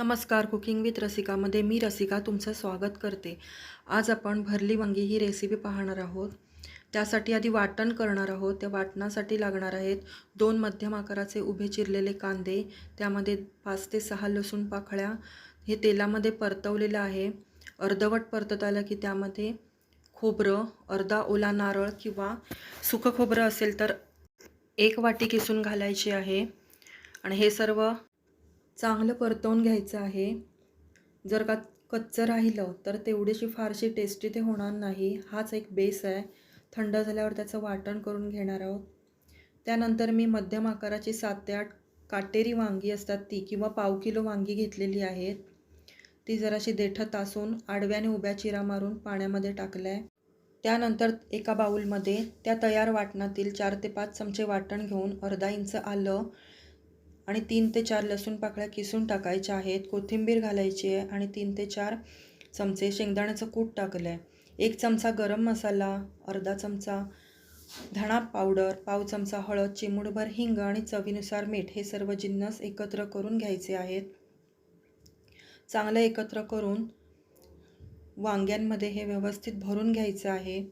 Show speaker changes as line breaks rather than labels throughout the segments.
नमस्कार cooking with रसिकामध्ये मी रसिका तुमचं स्वागत करते. आज आपण भरली वांगी ही रेसिपी पाहणार आहोत. त्यासाठी आधी वाटण करणार आहोत. त्या वाटणासाठी लागणार आहेत दोन मध्यम आकाराचे उभे चिरलेले कांदे त्यामध्ये पाच ते सहा लसूण पाकळ्या हे तेलामध्ये परतवलेलं आहे. अर्धवट परतत आलं की त्यामध्ये खोबरं अर्धा ओला नारळ किंवा सुकं खोबरं असेल तर एक वाटी किसून घालायची आहे. आणि हे सर्व चांगलं परतवून घ्यायचं आहे. जर का कच्चं राहिलं तर तेवढीशी फारशी टेस्टी ते होणार नाही. हाच एक बेस आहे. थंड झाल्यावर त्याचं वाटण करून घेणार आहोत. त्यानंतर मी मध्यम आकाराची सात ते आठ काटेरी वांगी असतात ती किंवा पाव किलो वांगी घेतलेली आहेत. ती जराशी देठं तासून आडव्याने उभ्या चिरा मारून पाण्यामध्ये टाकलं आहे त्यानंतर एका बाऊलमध्ये त्या तयार वाटणातील चार ते पाच चमचे वाटण घेऊन अर्धा इंच आलं आणि तीन ते चार लसूण पाकळ्या किसून टाकायच्या आहेत. कोथिंबीर घालायची आहे आणि तीन ते चार चमचे शेंगदाण्याचं कूट टाकलं आहे एक चमचा गरम मसाला अर्धा चमचा धणा पावडर पाव चमचा हळद चिमूटभर हिंग आणि चवीनुसार मीठ हे सर्व जिन्नस एकत्र करून घ्यायचे आहेत. चांगलं एकत्र करून वांग्यांमध्ये हे व्यवस्थित भरून घ्यायचं आहे.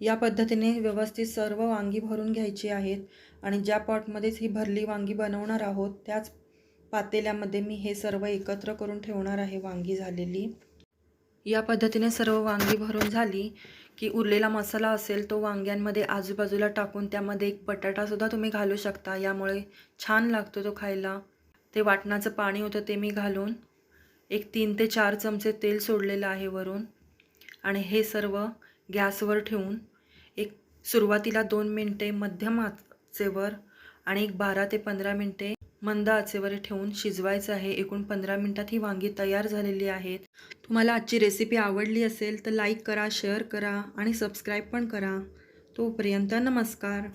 या पद्धतीने व्यवस्थित सर्व वांगी भरून घ्यायची आहेत आणि ज्या पॉटमध्येच ही भरली वांगी बनवणार आहोत त्याच पातेल्यामध्ये मी हे सर्व एकत्र करून ठेवणार आहे वांगी झालेली. या पद्धतीने सर्व वांगी भरून झाली की उरलेला मसाला असेल तो वांग्यांमध्ये आजूबाजूला टाकून त्यामध्ये एक बटाटासुद्धा तुम्ही घालू शकता. यामुळे छान लागतो तो खायला. ते वाटणाचं पाणी होतं ते मी घालून एक तीन ते चार चमचे तेल सोडलेलं आहे वरून आणि हे सर्व गॅसवर ठेवून एक सुरुवातीला दोन मिनटे मध्यम आचेवर आणि एक बारा ते पंधरा मिनटे मंद आचेवर ठेवून शिजवायचं आहे. एकूण पंधरा मिनटात ही वांगी तयार झालेली आहेत. तुम्हाला आजची रेसिपी आवडली असेल तर लाईक करा शेअर करा आणि सबस्क्राईब पण करा. तोपर्यंत नमस्कार.